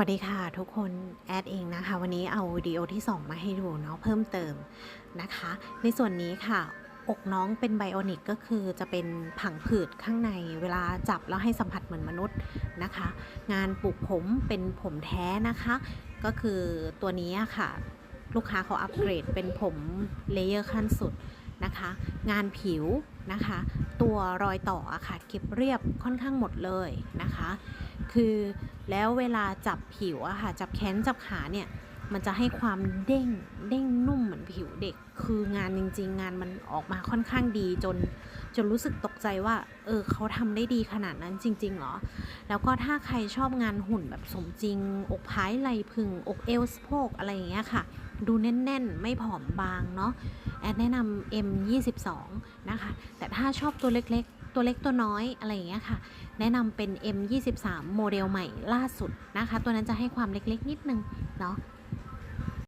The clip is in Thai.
วัสดีค่ะทุกคนแอดเองนะคะ วันนี้เอาวิดีโอที่ 2 มาให้ดูเนาะเพิ่มเติมนะคะ ในส่วนนี้ค่ะ อกน้องเป็นไบโอนิกก็คือจะเป็นผังผืดข้างในเวลาจับแล้วให้สัมผัสเหมือนมนุษย์นะคะ งานปลูกผมเป็นผมแท้นะคะ ก็คือตัวนี้ค่ะ ลูกค้าเขาอัปเกรดเป็นผมเลเยอร์ขั้นสุดนะคะ งานผิวนะคะ ตัวรอยต่ออะค่ะเก็บเรียบค่อนข้างหมดเลยนะคะ คือแล้วเวลาจับผิวอะค่ะจับแขนจับขาเนี่ยมันจะให้ความเด้งเด้งนุ่มเหมือนผิวเด็ก คืองานจริง ๆ งานมันออกมาค่อนข้างดีจน จนรู้สึกตกใจว่า เออเขาทำได้ดีขนาดนั้นจริงๆเหรอ แล้วก็ถ้าใครชอบงานหุ่นแบบสมจริง อกพายไหลพึง อกเอวสะโพกอะไรอย่างเงี้ยค่ะ ดูแน่น ๆ ไม่ผอมบางเนาะแอดแนะนำ M22 นะคะ แต่ถ้าชอบตัวเล็ก ตัวเล็กตัวน้อยอะไรอย่างเงี้ยค่ะ แนะนำเป็น M23 โมเดลใหม่ล่าสุดนะคะ ตัวนั้นจะให้ความเล็กๆนิดนึงเนาะ